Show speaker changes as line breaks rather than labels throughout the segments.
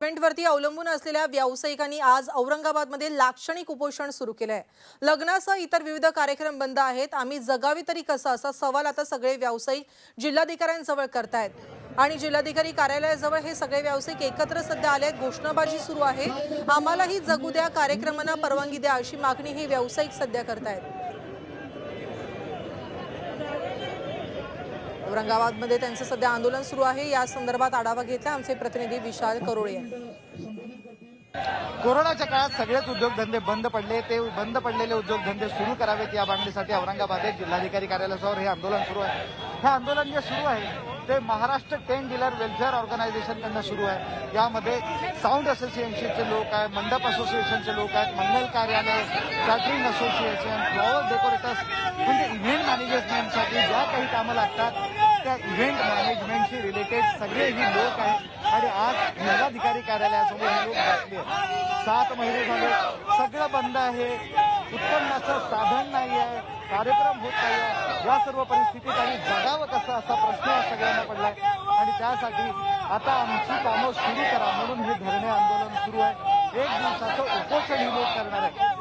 इव्हेंटवरती अवलंबून असलेल्या व्यावसायिकांनी आज औरंगाबादमध्ये लाक्षणिक उपोषण सुरू केलं आहे लग्नासह इतर विविध कार्यक्रम बंद आहेत. आम्ही जगावी तरी कसं? असा सवाल आता सगळे व्यावसायिक जिल्हाधिकाऱ्यांजवळ करतायत. आणि जिल्हाधिकारी कार्यालयाजवळ हे सगळे व्यावसायिक एकत्र सध्या आले आहेत घोषणाबाजी सुरू आहे. आम्हालाही जगू द्या कार्यक्रमांना परवानगी द्या अशी मागणी हे व्यावसायिक सध्या करतायत. औरंगाबादमध्ये त्यांचं सध्या आंदोलन सुरू आहे. या संदर्भात आढावा घेतला आमचे प्रतिनिधी विशाल करोळे
कोरोनाच्या काळात सगळेच उद्योगधंदे बंद पडले. ते बंद पडलेले उद्योगधंदे सुरू करावेत या मागणीसाठी औरंगाबाद जिल्हाधिकारी कार्यालयासमोर हे आंदोलन सुरू आहे. हे आंदोलन जे सुरू आहे ते महाराष्ट्र टेन डीलर वेलफेअर ऑर्गनायझेशनकडनं सुरू आहे. यामध्ये साऊंड असोसिएशनचे लोक आहेत मंडप असोसिएशनचे लोक आहेत मंगल कार्यालय कॅटरिंग असोसिएशन फ्लॉवर डेकोरेटर्स म्हणजे इव्हेंट मॅनेजमेंटसाठी ज्या काही कामं लागतात त्या इव्हेंट मॅनेजमेंटशी रिलेटेड सगळे ही लोक आहेत. आणि आज जिल्हाधिकारी कार्यालयासमोर हे लोक बसले सात महिने झाले सगळं बंद आहे. उत्पन्नाचं साधन नाही आहे कार्यक्रम होत नाही आहे या सर्व परिस्थितीत आम्ही जगावं कसं असा प्रश्न सगळ्यांना पडलाय. आणि त्यासाठी आता आमची कामं सुरू करा म्हणून हे धरणे आंदोलन सुरू आहे. एक दिवसाचं उपोषण ही लोक करणार आहे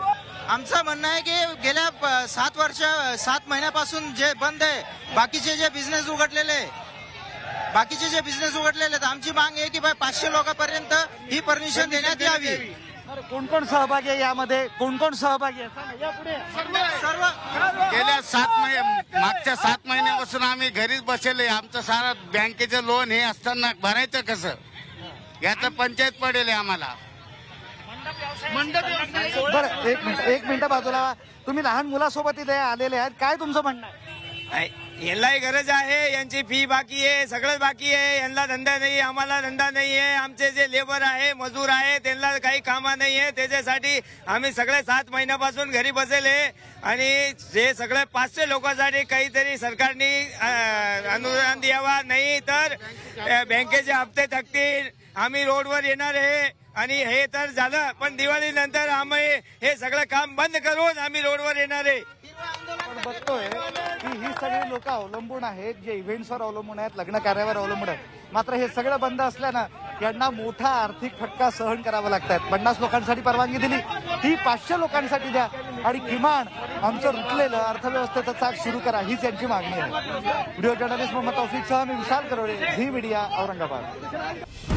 आमचं म्हणणं आहे की गेल्या प- सात वर्ष सात महिन्यापासून जे बंद आहे बाकीचे जे बिझनेस उघडलेले बाकीचे जे बिझनेस उघडलेले आहेत आमची माग आहे की पाचशे लोकांपर्यंत ही परमिशन देण्यात यावी.
कोण कोण सहभागी आहे यामध्ये? कोण कोण सहभागी आहे? सांगा, या पुढे.
सर्व
गेल्या सात महिने मागच्या सात महिन्यापासून आम्ही घरीच बसले आमचं सारं बँकेचं लोन हे असताना भरायचं कसं? याचं पंचायत पडेल आहे आम्हाला.
बरं एक मिनिट एक मिनिट बाजूला. व्हा. तुम्ही लहान मुलासोबत इथे आलेले आहेत. काय तुमचं म्हणणं आहे.
यांनाही गरज आहे यांची फी बाकी आहे सगळं बाकी आहे यांना धंदा नाही आम्हाला धंदा नाही आहे आमचे जे लेबर आहे मजूर आहे त्यांना काही कामा नाही आहे त्याच्यासाठी आम्ही सगळे सात महिन्यापासून घरी बसले आणि जे सगळे पाचशे लोकांसाठी काहीतरी सरकारने अनुदान द्यावा नाही तर बँकेचे हप्ते थकतील आम्ही रोडवर येणार आहे. आणि हे तर झालं पण दिवाळीनंतर आम्ही हे सगळं काम बंद करून आम्ही रोडवर येणार आहे.
बघतोय. सगळे लोक अवलंबून आहेत जे इव्हेंट्सवर अवलंबून आहेत लग्न कार्यावर अवलंबून आहेत. मात्र हे सगळं बंद असल्यानं यांना मोठा आर्थिक फटका सहन करावा लागतात पन्नास लोकांसाठी परवानगी दिली ही पाचशे लोकांसाठी द्या. आणि किमान आमचं रुटलेलं अर्थव्यवस्थेचं चाक सुरू करा हीच यांची मागणी आहे. व्हिडिओ जर्नलिस्ट मोहम्मद तौफिकसह मी विशाल करोडे झी मीडिया औरंगाबाद.